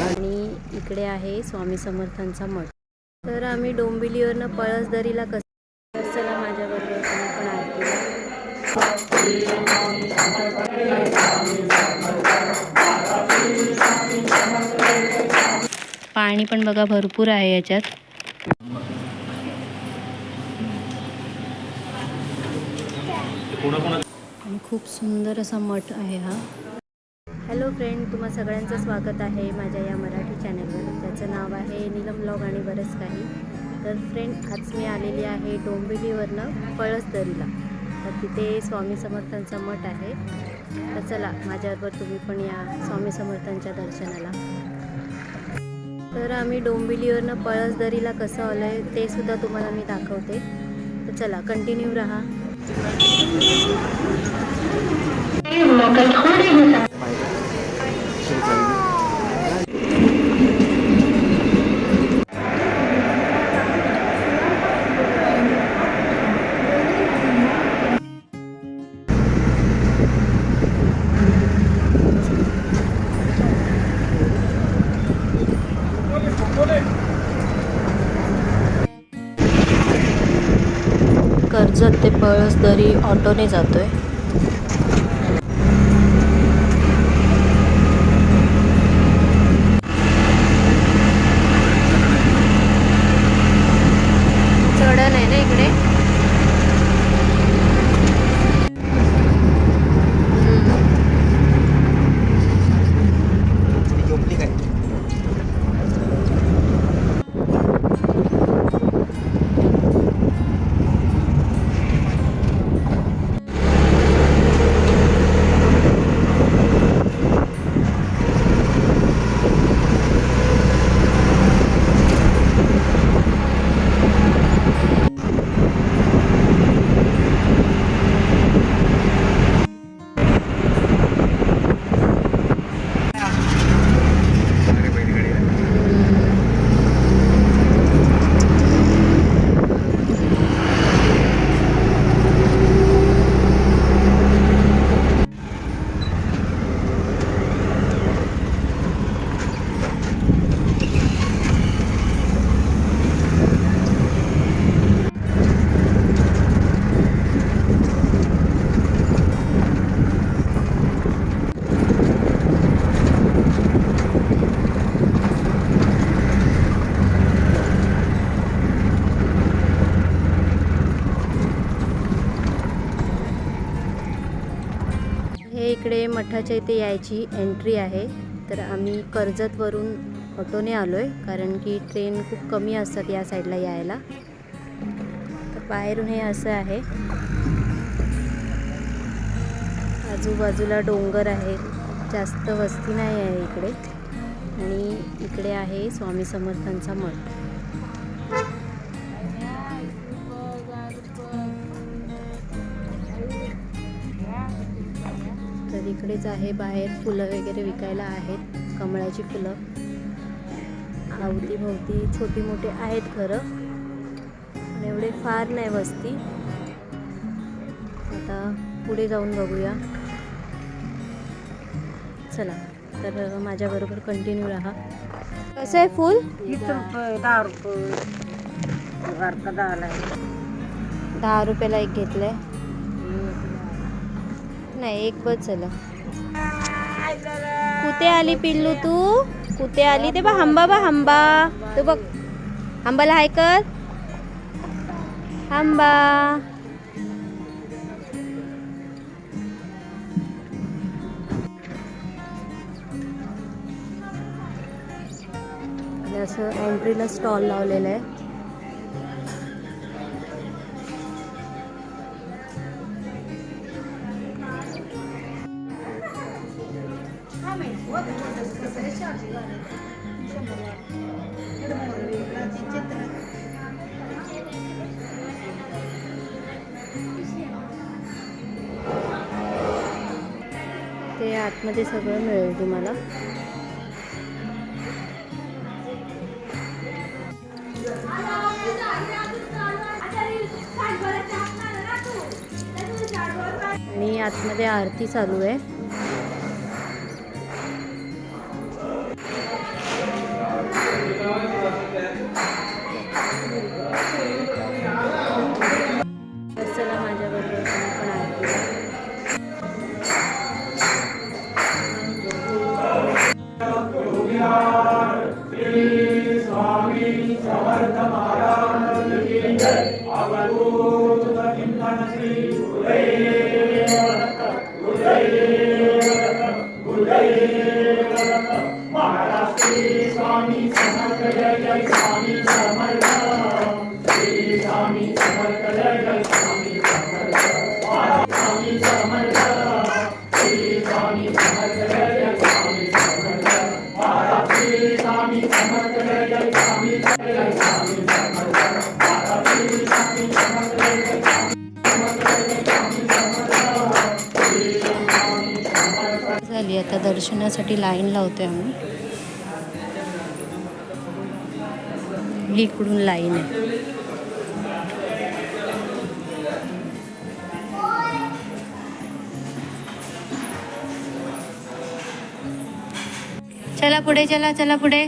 आणि इकडे आहे स्वामी समर्थांचा मठ. तर आम्ही डोंबिवलीवरनं पळसदरीला कसं चला माझ्याबरोबर पण आरतीला पाणी पण बघा भरपूर आहे याच्यात. आणि खूप सुंदर असा मठ आहे हा. हॅलो फ्रेंड तुम्हा सगळ्यांचं स्वागत आहे माझ्या या मराठी चॅनलवर त्याचं नाव आहे नीलम ब्लॉग आणि बरंच काही. तर फ्रेंड आज मी आलेली आहे डोंबिवलीवरनं पळसदरीला. तर तिथे स्वामी समर्थांचा मठ आहे. तर चला माझ्याबरोबर तुम्ही पण या स्वामी समर्थांच्या दर्शनाला. तर आम्ही डोंबिवलीवरनं पळसदरीला कसं आलो आहे ते सुद्धा तुम्हाला मी दाखवते. तर चला कंटिन्यू राहा. कर्जत बस तरी ऑटोने जातो आहे ना इकडे हे इकडे इथे यायची एंट्री आहे. तर आम्ही कर्जतवरून ऑटोने आलो आहे कारण की ट्रेन खूप कमी असतात या साईडला यायला. तर बाहेरून हे असं आहे. आजूबाजूला डोंगर आहे. जास्त वस्ती नाही आहे इकडे. आणि इकडे आहे स्वामी समर्थांचा मठ. इकडेच आहे बाहेर फुलं वगैरे विकायला आहेत कमळाची फुलं. अवतीभोवती छोटी मोठी आहेत खरं पण एवढे फार नाही वस्ती. आता पुढे जाऊन बघूया. चला तर माझ्याबरोबर कंटिन्यू राहा. कसं आहे फुल? दहा रुपये. दहा रुपयाला एक घेतलंय. नाही एक बस चला कुठे आली पिल्लू तू? कुठे आली? ते बघ हंबा बा हंबा. तू बघ. हंबाला हाय कर. हंबा. असं एंट्रीला स्टॉल लावलेला आहे. ते आतमध्ये सगळं मिळेल तुम्हाला. आणि आतमध्ये आरती चालू आहे. ही इकडून लाईन आहे. चला पुढे चला चला पुढे.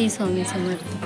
श्री स्वामी समर्थ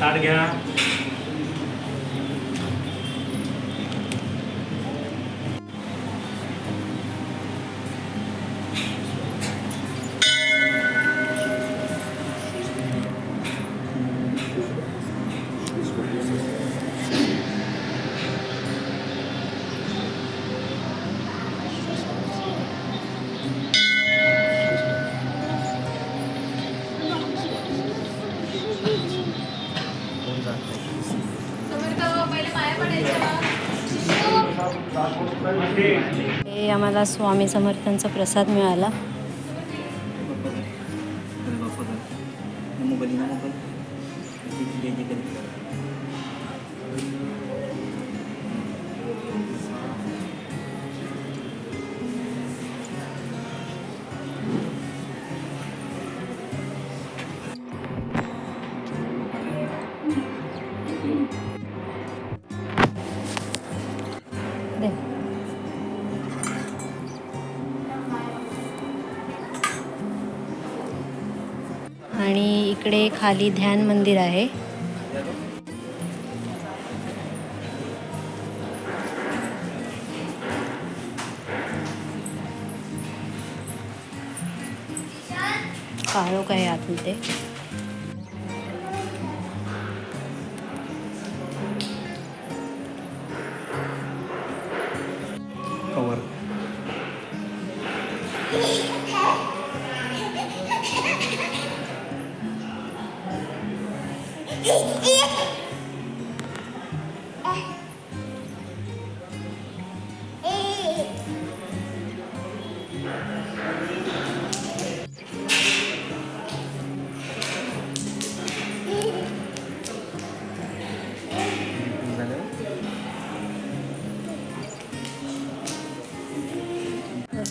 ताट घ्या. स्वामी समर्थांचा प्रसाद मिळाला. इकडे खाली ध्यान मंदिर आहे. काळोख आहे आतमध्ये. कवर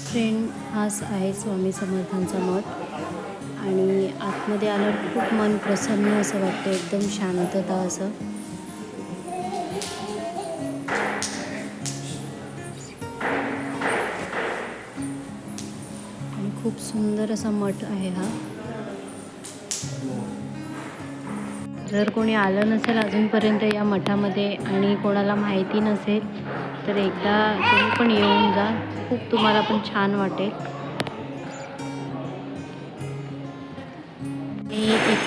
फ्रेंड हाच आहे स्वामी समर्थांचा मठ आणि आतमध्ये आल्यावर खूप मन प्रसन्न असं वाटतं एकदम शांतता असं. आणि खूप सुंदर असा मठ आहे हा. जर कोणी आलं नसेल अजूनपर्यंत या मठामध्ये आणि कोणाला माहिती नसेल तर एकदा तुम्ही पण येऊन जा. खूप तुम्हाला पण छान वाटेल.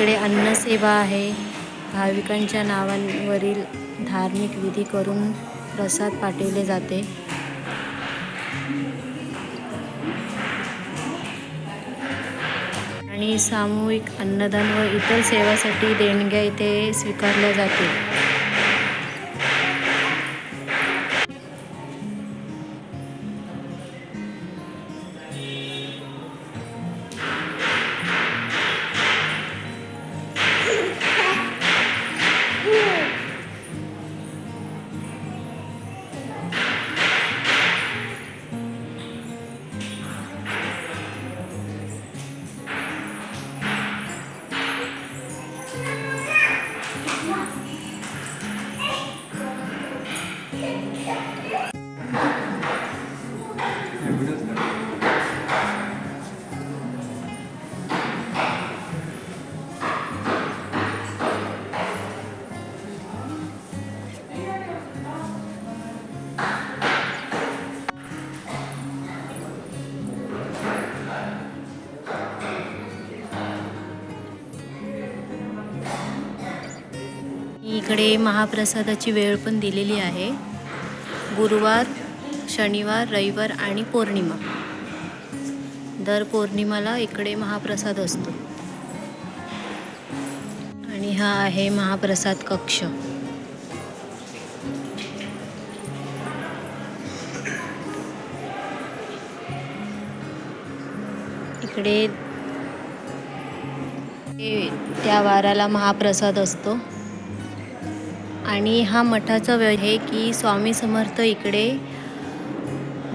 इकडे अन्नसेवा आहे. भाविकांच्या नावांवरील धार्मिक विधी करून प्रसाद पाठवले जाते. आणि सामूहिक अन्नदान व इतर सेवासाठी देणग्या इथे स्वीकारल्या जाते. इकडे महाप्रसादाची वेळ पण दिलेली आहे. गुरुवार शनिवार रविवार आणि पौर्णिमा. दर पौर्णिमाला इकडे महाप्रसाद असतो. आणि हा आहे महाप्रसाद कक्ष. इकडे ते- त्या वाराला महाप्रसाद असतो. आणि हा मठाचा वेळ आहे की स्वामी समर्थ इकडे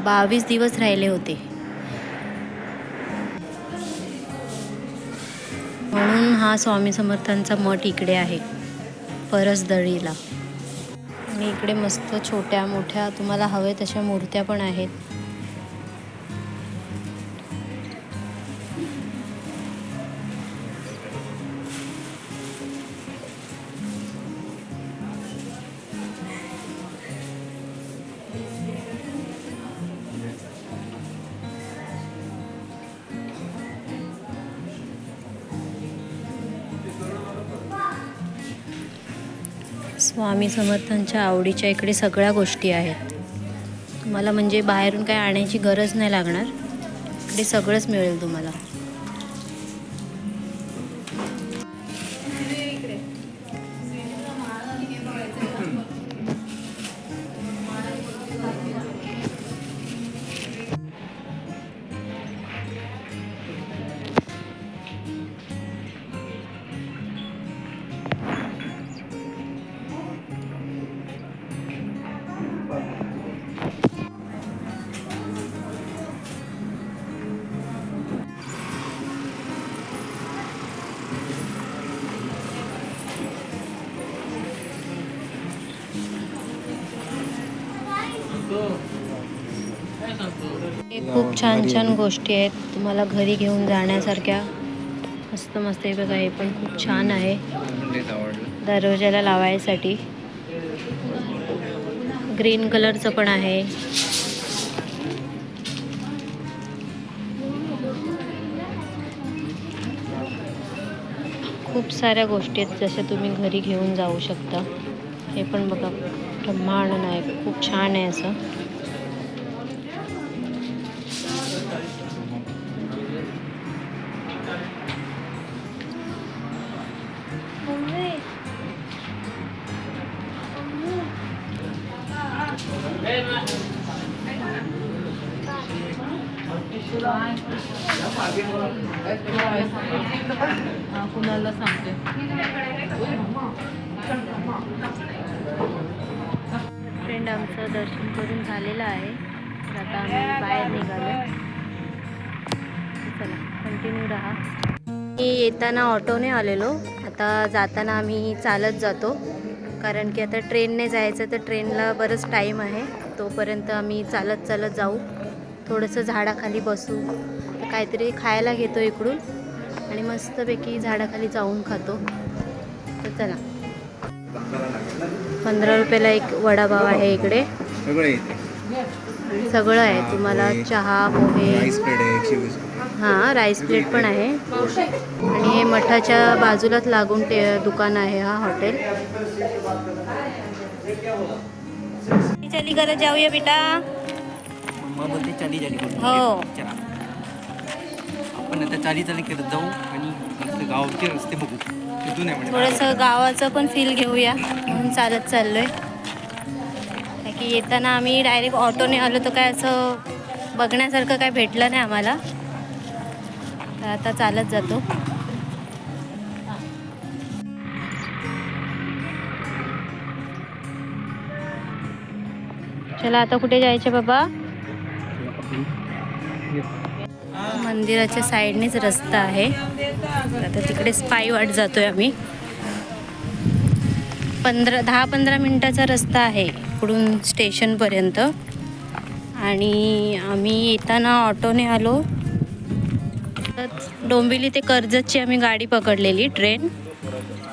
बावीस दिवस राहिले होते. म्हणून हा स्वामी समर्थांचा मठ इकडे आहे परसदळीला. आणि इकडे मस्त छोट्या मोठ्या तुम्हाला हवे तशा मूर्त्या पण आहेत. स्वामी समर्थांच्या आवडीच्या इकडे सगळ्या गोष्टी आहेत. तुम्हाला म्हणजे बाहेरून काय आणायची गरज नाही लागणार. इकडे सगळंच मिळेल तुम्हाला. खूप छान छान गोष्टी आहेत. तुम्हाला घरी घेऊन जाण्यासारख्या मस्त मस्त हे बघा हे पण खूप छान आहे. दरवाजाला लावायसाठी. ग्रीन कलरचं पण आहे. खूप साऱ्या गोष्टी आहेत जशा तुम्ही घरी घेऊन जाऊ शकता. हे पण बघा ब्रह्मांड आहे खूप छान आहे असं. कंटिन्यू राहा. मी येताना ऑटोने आलेलो. आता जाताना आम्ही चालत जातो. कारण की आता ट्रेनने जायचं तर ट्रेनला बरंच टाईम आहे. तोपर्यंत आम्ही चालत चालत जाऊ. थोडंसं झाडाखाली बसू. काहीतरी खायला घेतो इकडून. आणि मस्तपैकी झाडाखाली जाऊन खातो. तर चला. पंधरा रुपयाला एक वडापाव आहे इकडे. सगळं आहे तुम्हाला चहा पोहे. आहे हां राईस प्लेट पण आहे. आणि हे मठाच्या बाजूलाच लागून ते दुकान आहे हा हॉटेल चली करत जाऊया बेटा. बोलते चाली. हो. आपण आता चाली चाली करत जाऊ आणि मस्त गावचे रस्ते बघू. तिथून आहे थोडंसं गावाचं पण फील घेऊया. म्हणून चालत चाललोय. काय की येताना आम्ही डायरेक्ट ऑटोने आलो तर काय असं बघण्यासारखं काय भेटलं नाही आम्हाला. तर आता चालत जातो. चला आता कुठे जायचे बाबा? मंदिराच्या साईडनेच रस्ता आहे. आता तिकडे स्पाय वाट जातोय आम्ही. पंधरा दहा पंधरा मिनटाचा रस्ता आहे इकडून स्टेशनपर्यंत आणि आम्ही येताना ऑटोने आलो. डोंबिवली ते कर्जतची आम्ही गाडी पकडलेली ट्रेन.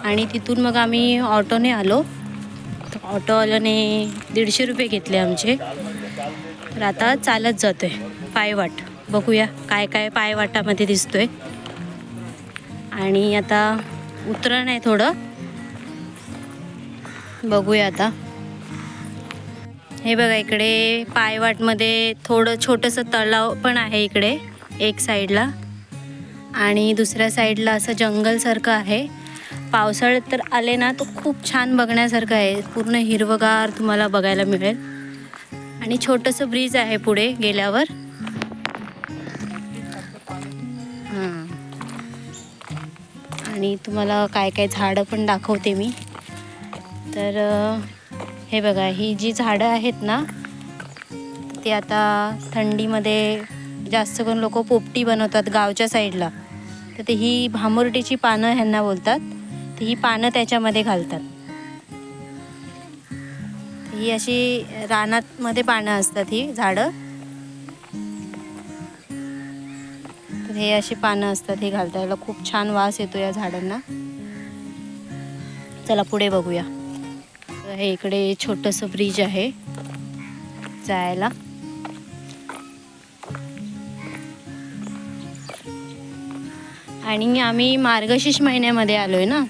आणि तिथून मग आम्ही ऑटोने आलो. तर ऑटोवाल्याने दीडशे रुपये घेतले आमचे. तर आता चालत जातोय. पायवाट. बघूया काय काय पायवाटामध्ये दिसतोय. आणि आता उतरण आहे थोडं. बघूया आता. हे बघा इकडे पायवाटमध्ये थोडं छोटंसं तलाव पण आहे इकडे एक साईडला. आणि दुसऱ्या साईडला असं जंगलसारखं आहे. पावसाळ्यात तर आले ना तो खूप छान बघण्यासारखं आहे. पूर्ण हिरवगार तुम्हाला बघायला मिळेल. आणि छोटंसं ब्रिज आहे पुढे गेल्यावर. हां आणि तुम्हाला काय काय झाडं पण दाखवते मी. तर हे बघा ही जी झाडं आहेत ना ती आता थंडीमध्ये जास्त करून लोक पोपटी बनवतात गावच्या साईडला. तर ते ही भामुर्टीची पानं ह्यांना बोलतात. तर ही पानं त्याच्यामध्ये घालतात. ही अशी रानात मध्ये पानं असतात ही झाडं. तर हे अशी पानं असतात हे घालतात. याला खूप छान वास येतो या झाडांना. चला पुढे बघूया. तर हे इकडे छोटंसं ब्रिज आहे जायला. आणि आम्ही मार्गशीर्ष महिन्यामध्ये आलो आहे ना.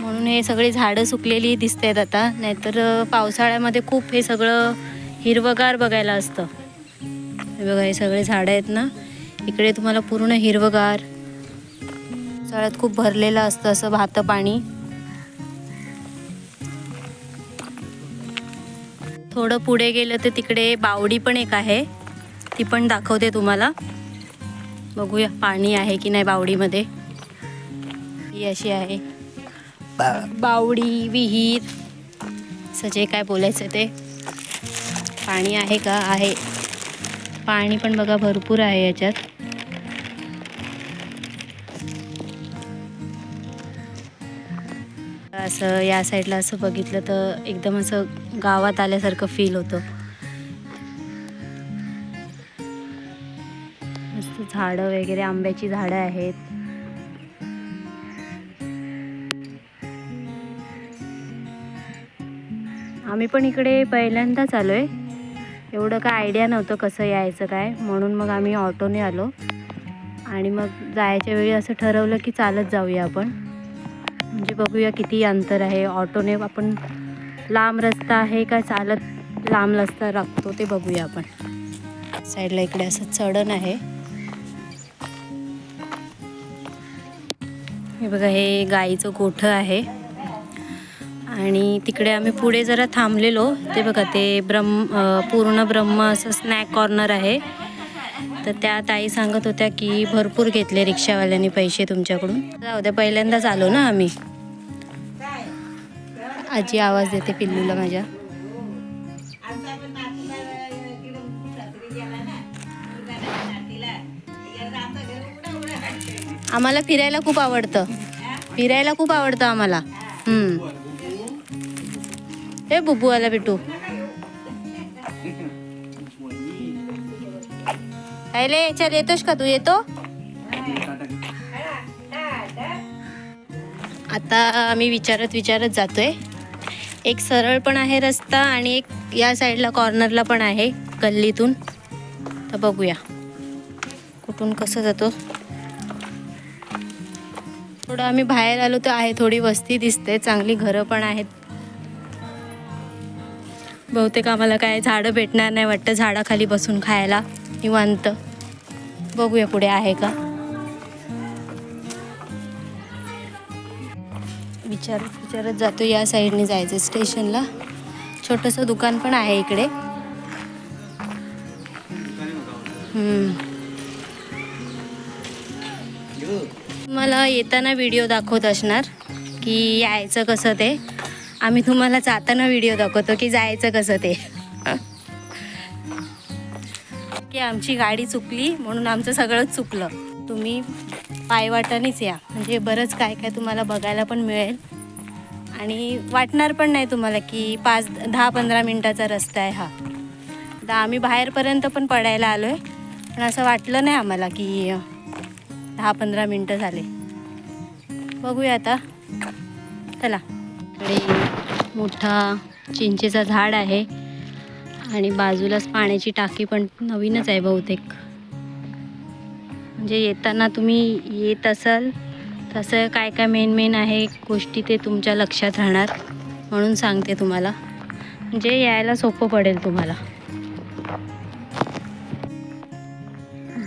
म्हणून हे सगळी झाडं सुकलेली दिसत आहेत आता. नाहीतर पावसाळ्यामध्ये खूप हे सगळं हिरवगार बघायला असतं. हे बघा हे सगळे झाडं आहेत ना. इकडे तुम्हाला पूर्ण हिरवगार. पावसाळ्यात खूप भरलेलं असतं असं भातं पाणी. थोडं पुढे गेलं तर तिकडे बावडी पण एक आहे. ती पण दाखवते तुम्हाला. बघूया पाणी आहे की नाही बावडीमध्ये. ही अशी आहे. बावडी विहीर असं जे काय बोलायचं ते. पाणी आहे का? आहे. पाणी पण बघा भरपूर आहे याच्यात. असं या साईडला असं बघितलं तर एकदम असं गावात आल्यासारखं फील होतं. झाडं वगैरे आंब्याची झाडं आहेत. आम्ही पण इकडे पहिल्यांदाच आलो आहे एवढं काय आयडिया नव्हतं कसं यायचं काय म्हणून मग आम्ही ऑटोने आलो. आणि मग जायच्या वेळी असं ठरवलं की चालत जाऊया आपण. म्हणजे बघूया किती अंतर आहे. ऑटोने आपण लांब रस्ता आहे का चालत लांब रस्ता राखतो ते बघूया आपण. साईडला इकडे असं चढण आहे. हे बघा हे गाईचं गोठं आहे. आणि तिकडे आम्ही पुढे जरा थांबलेलो. ते बघा ते ब्रह्म पूर्ण ब्रह्म असं स्नॅक कॉर्नर आहे. तर त्या ताई सांगत होत्या की भरपूर घेतले रिक्षावाल्यांनी पैसे तुमच्याकडून. जाऊ द्या पहिल्यांदाच आलो ना आम्ही. आजी आवाज देते पिल्लूला माझ्या. आम्हाला फिरायला खूप आवडतं. फिरायला खूप आवडतं आम्हाला. हे बुबू आला बिटू आयले चल येतोस का तू? येतो? आता आम्ही विचारत विचारत जातोय. एक सरळ पण आहे रस्ता आणि एक या साईडला कॉर्नरला पण आहे गल्लीतून. तर बघूया. कुठून कसं जातो? थोडं आम्ही बाहेर आलो तर आहे थोडी वस्ती दिसते चांगली घरं पण आहेत. बहुतेक आम्हाला काय झाडं भेटणार नाही वाटतं झाडाखाली बसून खायला. निवांत. बघूया पुढे आहे का. विचारत विचारत जातो या साईडने जायचं स्टेशनला. छोटंसं दुकान पण आहे इकडे. तुम्हाला येताना व्हिडिओ दाखवत असणार की यायचं कसं ते. आम्ही तुम्हाला जाताना व्हिडिओ दाखवतो की जायचं कसं ते. की आमची गाडी चुकली म्हणून आमचं सगळंच चुकलं. तुम्ही पायवाटानेच या. म्हणजे बरंच काय काय तुम्हाला बघायला पण मिळेल. आणि वाटणार पण नाही तुम्हाला की पाच दहा पंधरा मिनटाचा रस्ता आहे हा. आता आम्ही बाहेरपर्यंत पण पडायला आलो आहे पण असं वाटलं नाही आम्हाला की दहा पंधरा मिनटं झाले. बघूया आता. चला. इकडे मोठा चिंचेचा झाड आहे. आणि बाजूलाच पाण्याची टाकी पण नवीनच आहे बहुतेक. म्हणजे येताना तुम्ही येत असाल तसं काय काय मेन मेन आहे गोष्टी ते तुमच्या लक्षात राहणार. म्हणून सांगते तुम्हाला. म्हणजे यायला सोपं पडेल तुम्हाला.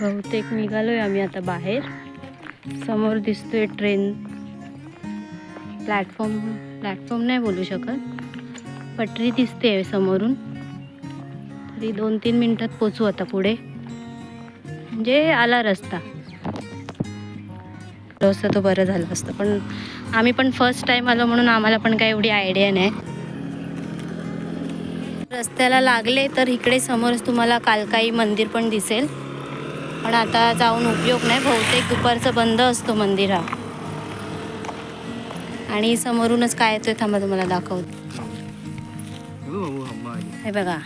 बहुतेक निघालोय आम्ही आता बाहेर. समोर दिसतोय ट्रेन प्लॅटफॉर्म प्लॅटफॉर्म नाही बोलू शकत. पटरी दिसते आहे समोरून. तरी दोन तीन मिनटात पोचू आता पुढे. म्हणजे आला रस्ता. असतं तो बरं झालं असतं पण आम्ही पण फर्स्ट टाईम आलो म्हणून आम्हाला पण काही एवढी आयडिया नाही. रस्त्याला लागले तर इकडे समोरच तुम्हाला कालकाई मंदिर पण दिसेल. पण आता जाऊन उपयोग नाही. बहुतेक दुपारचं बंद असतो मंदिर हा. आणि समोरूनच काय येतोय थांबा तुम्हाला दाखवतो. हे बघा.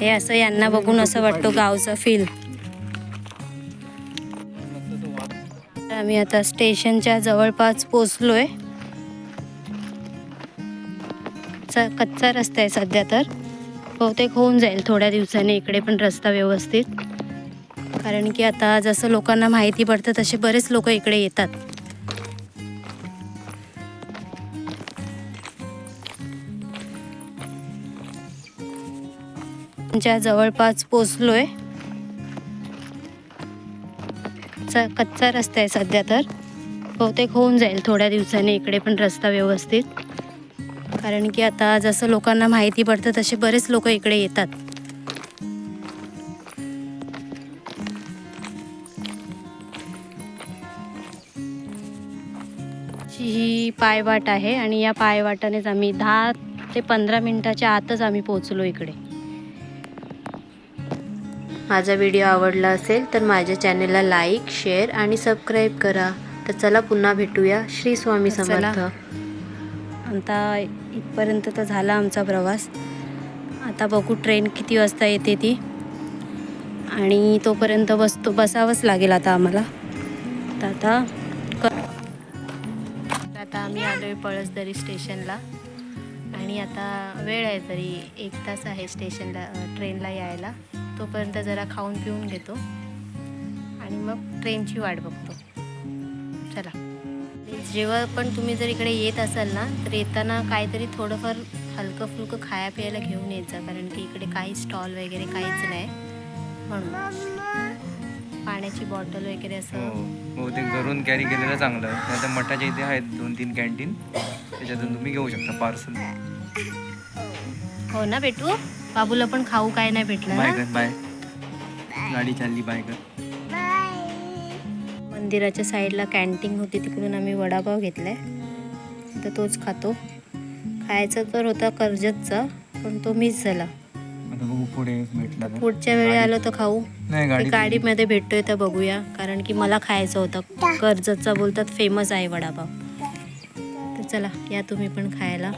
हे असं यांना बघून असं वाटतं गावचं फील आम्ही आता स्टेशनच्या जवळपास पोचलोय कच्चा रस्ता आहे सध्या तर. बहुतेक होऊन जाईल थोड्या दिवसांनी इकडे पण रस्ता व्यवस्थित. कारण की आता जसं लोकांना माहिती पडतं तसे बरेच लोक इकडे येतात. च्या जवळपास पोचलोय. कच्चा रस्ता आहे सध्या तर. बहुतेक होऊन जाईल थोड्या दिवसांनी इकडे पण रस्ता व्यवस्थित. कारण की आता जसं लोकांना माहिती पडतं तसे बरेच लोक इकडे येतात. ही पायवाट आहे आणि या पायवाटानेच आम्ही दहा ते पंधरा मिनिटाच्या आतच आम्ही पोचलो इकडे. माझा व्हिडिओ आवडला असेल तर माझ्या चॅनेलला लाईक शेअर आणि सबस्क्राईब करा. तर चला पुन्हा भेटूया. श्री स्वामी समर्थ. आता इथपर्यंत तर झाला आमचा प्रवास. आता बघू ट्रेन किती वाजता येते ती. आणि तोपर्यंत बसतो बसावंच लागेल आता आम्हाला. तर आता आता आम्ही आलो आहे पळसदरी स्टेशनला आणि आता वेळ आहे तरी एक तास आहे स्टेशनला ट्रेनला यायला. तोपर्यंत जरा खाऊन पिऊन घेतो. आणि मग ट्रेनची वाट बघतो. चला. जेव्हा पण तुम्ही जर इकडे येत असाल ना तर येताना काहीतरी थोडंफार हलकं फुलकं खाया प्यायला घेऊन जा कारण की इकडे काही स्टॉल वगैरे काहीच नाही. म्हणून. पाण्याची बॉटल वगैरे हो असं बहुतेक घरून कॅरी केलेलं चांगलं नाही तर मठाच्या इथे आहेत दोन तीन कॅन्टीन त्याच्यातून तुम्ही घेऊ शकता पार्सल हो ना भेटू? बाबूला पण खाऊ काय नाही भेटलं बाय कर बाय. गाडी चालली बाय कर मंदिराच्या साईडला कॅन्टीन होती तिकडून आम्ही वडापाव घेतलाय तर तोच खातो. खायचा तर होता कर्जतचा पण तो मिस झाला. आता बघू पुढे भेटला तर. पुढच्या वेळी आलो तर खाऊ. नाही गाडी गाडीमध्ये भेटतोय तर बघूया कारण की मला खायचं होतं. कर्जतचा बोलतात फेमस आहे वडापाव. तर चला या तुम्ही पण खायला.